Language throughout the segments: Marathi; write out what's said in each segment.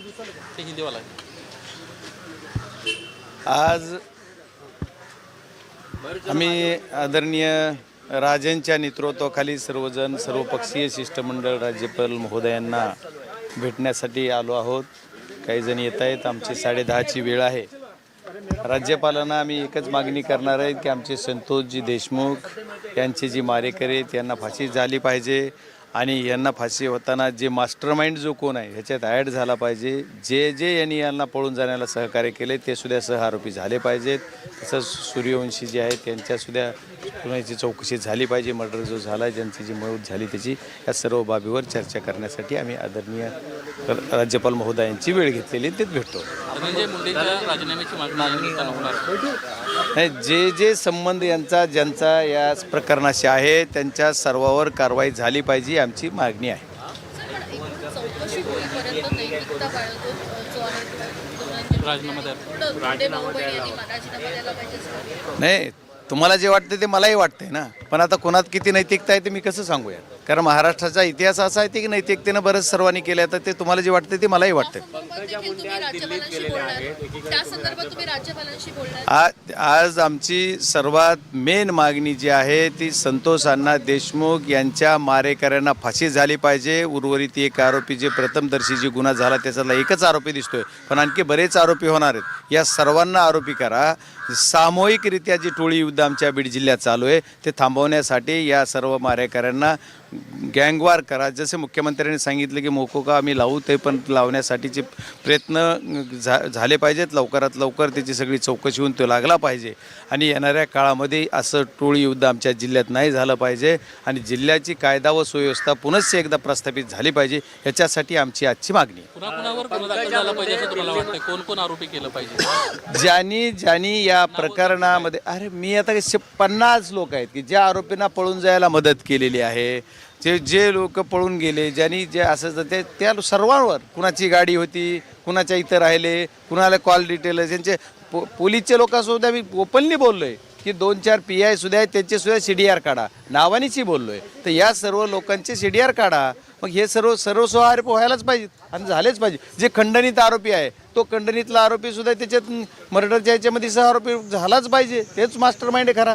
ते हिंदीवाला आज आम्ही आदरणीय राजांच्या नेतृत्वाखाली सर्वजण सर्वपक्षीय शिष्टमंडळ राज्यपाल महोदयांना भेटण्यासाठी आलो आहोत. काही जण येत आहेत. आमची साडेदहाची वेळ आहे. राज्यपालांना आम्ही एकच मागणी करणार आहेत की आमचे संतोषजी देशमुख यांचे जी मारेकरी आहेत यांना फाशी झाली पाहिजे. आणि यांना फाशी होताना जे मास्टर माइंड जो कोण आहे ह्याच्यात ॲड झाला पाहिजे. जे जे यांनी यांना पळून जाण्याला सहकार्य केले ते सुद्धा सह आरोपी झाले पाहिजेत. तसंच सूर्यवंशी जे आहे त्यांच्यासुद्धा कुणाची चौकशी झाली पाहिजे. मर्डर जो झाला ज्यांची जी मौत झाली त्याची या सर्व बाबीवर चर्चा करण्यासाठी आम्ही आदरणीय राज्यपाल महोदयांची वेळ घेतलेली तेच भेटतो. धनंजय मुंडेंच्या राजीनाम्याची मागणी होणार. नाही जे जे संबंध यांचा ज्यांचा या प्रकरणाशी आहे त्यांच्या सर्वावर कारवाई झाली पाहिजे आमची मागणी आहे. वाटतं. नाही तुम्हाला जे वाटतं ते मलाही वाटतंय ना. पण आता कोणात किती नैतिकता आहे ते मी कसं सांगूया कारण महाराष्ट्राचा इतिहास असा आहे की नैतिकतेनं बरंच सर्वांनी केलं तर ते तुम्हाला जे वाटतं ते मलाही वाटतं आज आज आमची सर्वात मेन मागणी जी आहे ती संतोष अण्णा देशमुख यांच्या मारेकऱ्यांना फाशी झाली पाहिजे. उर्वरित एक आरोपी जे प्रथमदर्शी जे गुन्हा झाला त्याच्यातला एकच आरोपी दिसतोय. पण आणखी बरेच आरोपी होणार आहेत. या सर्वांना आरोपी करा. सामूहिकरित्या जी टोळी युद्ध आमच्या बीड जिल्ह्यात चालू आहे ते थांबव थांबवण्यासाठी या सर्व मारेकऱ्यांना गँगवार करा. जसे मुख्यमंत्र्यांनी सांगितलं की मोकोका आम्ही लावू ते पण लावण्यासाठीचे प्रयत्न झा झाले पाहिजेत. लवकरात लवकर त्याची सगळी चौकशी होऊन तो लागला पाहिजे. आणि येणाऱ्या काळामध्ये असं टोळी युद्ध आमच्या जिल्ह्यात नाही झालं पाहिजे. आणि जिल्ह्याची कायदा व सुव्यवस्था पुनश्च एकदा प्रस्थापित झाली पाहिजे. याच्यासाठी आमची आजची मागणी. ज्यांनी ज्यांनी या प्रकरणामध्ये अरे मी आता पन्नास लोक आहेत की ज्या आरोपींना पळून जायला मदत केलेली आहे. जे जे लोक पळून गेले ज्यांनी जे असं ते त्या सर्वांवर कुणाची गाडी होती कुणाच्या इथं राहिले कुणाला कॉल डिटेल त्यांचे पो पोलीसचे लोकांसुद्धा मी ओपनली बोललो आहे की दोन चार पी आय सुद्धा आहेत त्यांचे सुद्धा सी डी आर काढा. नावानीची बोललो आहे तर या सर्व लोकांचे सी डी आर काढा. मग हे सर्व सर्वस्व आरोप व्हायलाच पाहिजेत आणि झालेच पाहिजे. जे खंडणीत आरोपी आहे तो खंडणीतला आरोपी सुद्धा त्याच्यात मर्डरच्या याच्यामध्ये सह आरोपी झालाच पाहिजे. तेच मास्टर माइंड आहे खरा.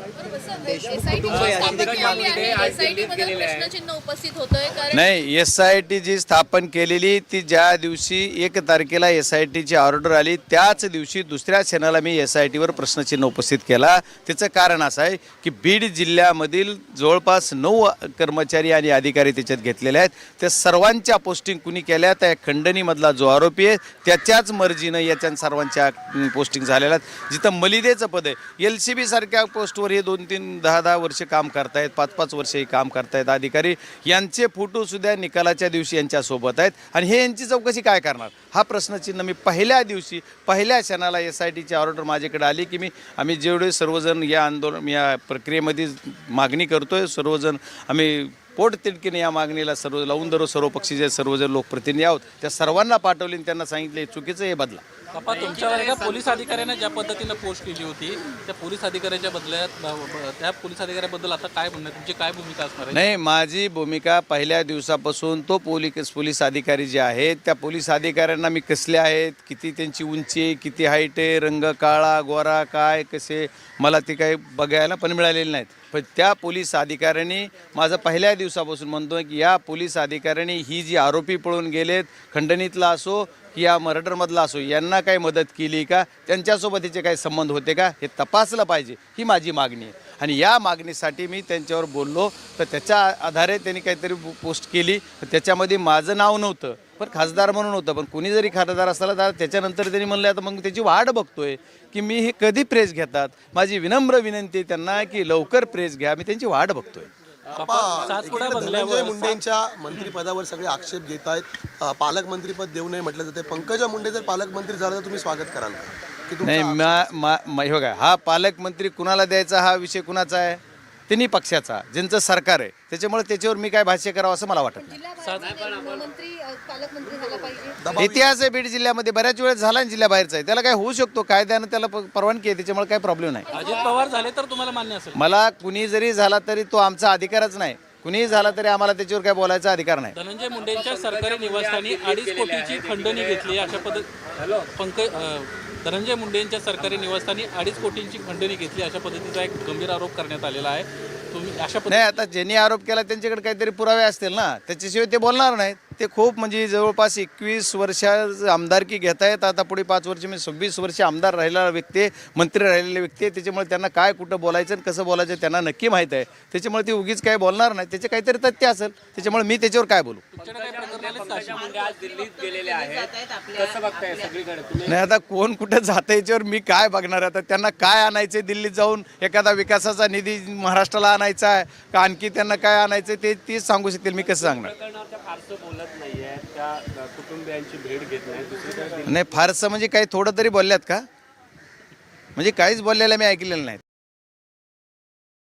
नाही एस आय टी जी स्थापन केलेली ती ज्या दिवशी एक तारखेला एस आय टीची ऑर्डर आली त्याच दिवशी दुसऱ्या क्षणाला मी एस आय टीवर प्रश्नचिन्ह उपस्थित केला. त्याचं कारण असं आहे की बीड जिल्ह्यामधील जवळपास नऊ कर्मचारी आणि अधिकारी त्याच्यात घेतलेले आहेत. त्या सर्वांच्या पोस्टिंग कुणी केल्या त्या खंडणीमधला जो आरोपी आहे त्याच्याच मर्जीनं याच्या सर्वांच्या पोस्टिंग झालेल्या आहेत. जिथं मलिदेचं पद आहे. एल सी बी सारख्या पोस्टवर हे दोन तीन दहा दहा वर्ष काम करतायत पाच पाच वर्ष हे काम करतायत अधिकारी. यांचे फोटोसुद्धा निकालाच्या दिवशी यांच्यासोबत आहेत. आणि हे यांची चौकशी काय करणार? हा प्रश्नचिन्ह मी पहिल्या दिवशी पहिल्या क्षणाला एस आय टीची ऑर्डर माझ्याकडे आली की मी आम्ही जेवढे सर्वजण या आंदोलन या प्रक्रियेमध्ये मागणी करतोय सर्वजण आम्ही पोट तिडकीने या मागणीला सर्व लावून धरो सर्व पक्षीचे सर्वजण लोकप्रतिनिधी आहोत त्या सर्वांना पाठवले आणि त्यांना सांगितले चुकीचं हे बदला. बाप्पा तुमच्यावर एका पोलीस अधिकाऱ्याने ज्या पद्धतीनं पोस्ट केली होती त्या पोलीस अधिकाऱ्याच्या बदल्यात त्या पोलीस अधिकाऱ्याबद्दल आता काय म्हणणं? तुमची काय भूमिका असणार आहे? नाही माझी भूमिका पहिल्या दिवसापासून तो पोलीस पोलीस अधिकारी जे आहेत त्या पोलीस अधिकाऱ्यांना मी कसले आहेत किती त्यांची उंची किती हाईट आहे रंग काळा गोरा काय कसे मला ते काही बघायला पण मिळालेले नाहीत. पण त्या पोलीस अधिकाऱ्यांनी माझं पहिल्या दिवसापासून म्हणतो की या पोलीस अधिकाऱ्यांनी ही जी आरोपी पळून गेलेत खंडणीतला असो की या मर्डरमधला असो यांना काही मदत केली का? त्यांच्यासोबत हिचे काही संबंध होते का? हे तपासलं पाहिजे ही माझी मागणी आहे. आणि या मागणीसाठी मी त्यांच्यावर बोललो तर त्याच्या आधारे त्यांनी काहीतरी पोस्ट केली. त्याच्यामध्ये माझं नाव नव्हतं. पण खासदार म्हणून होतं पण कुणी जरी खासदार असला तर त्याच्यानंतर त्यांनी म्हणलं आता मग त्याची वाट बघतोय की मी हे कधी प्रेस घेतात? माझी विनम्र विनंती आहे त्यांना की लवकर प्रेस घ्या मी त्यांची वाट बघतोय. धनंजय मुंडेंच्या मंत्रिपदावर सगळे आक्षेप घेत आहेत. पालकमंत्रीपद देऊ नये म्हटलं जाते पंकजा मुंडे जर पालकमंत्री झालं तर तुम्ही स्वागत कराल नाही हे बघा हा पालकमंत्री कुणाला द्यायचा हा विषय कुणाचा आहे? तिन्ही पक्षाचा ज्यांचं सरकार आहे. त्याच्यामुळे त्याच्यावर मी काय भाष्य करावं असं मला वाटत नाही. जिल्ह्याबाहेरून मंत्री अ, पालकमंत्री झाला पाहिजे. इतिहास आहे बीड जिल्ह्यामध्ये बऱ्याच वेळेस झाला ना जिल्ह्याबाहेरचा आहे. त्याला काय होऊ शकतो कायद्यानं त्याला प- परवानगी आहे त्याच्यामुळे काही प्रॉब्लेम नाही. अजित पवार झाले तर तुम्हाला मान्य असेल. मला कुणी जरी झाला तरी तो आमचा अधिकारच नाही. कुणीही झाला तरी आम्हाला त्याच्यावर काय बोलायचा अधिकार नाही. धनंजय मुंडेंच्या सरकारी निवासस्थानी अडीच कोटीची खंडणी घेतली अशा पद्धत पंकज अ, धनंजय मुंडेंच्या सरकारी निवासस्थानी अडीच कोटींची खंडणी घेतली अशा पद्धतीचा एक गंभीर आरोप करण्यात आलेला आहे. तुम्ही अशा नाही आता ज्यांनी आरोप केला त्यांच्याकडे काहीतरी पुरावे असतील ना. त्याच्याशिवाय ते बोलणार नाहीत. ते खूप म्हणजे जवळपास एकवीस वर्ष आमदारकी घेत आहेत आता पुढे पाच वर्ष म्हणजे सव्वीस वर्ष आमदार राहिलेला व्यक्ती आहे, मंत्री राहिलेले व्यक्ती आहे. त्याच्यामुळे त्यांना काय कुठं बोलायचं आणि कसं बोलायचं त्यांना नक्की माहीत आहे. त्याच्यामुळे ते उगीच काय बोलणार नाही त्याचे काहीतरी तथ्य असेल. त्याच्यामुळे मी त्याच्यावर काय बोलू? नाही. आता कोण कुठं जातं याच्यावर मी काय बघणार आहे? आता त्यांना काय आणायचं दिल्लीत जाऊन? एखादा विकासाचा निधी महाराष्ट्राला आणायचा आहे? का आणखी त्यांना काय आणायचं ते तेच सांगू शकतील. मी कसं सांगणार? नाही फारसं म्हणजे काही थोडं तरी बोलल्यात का? म्हणजे काहीच बोललेलं मी ऐकलेलं नाही.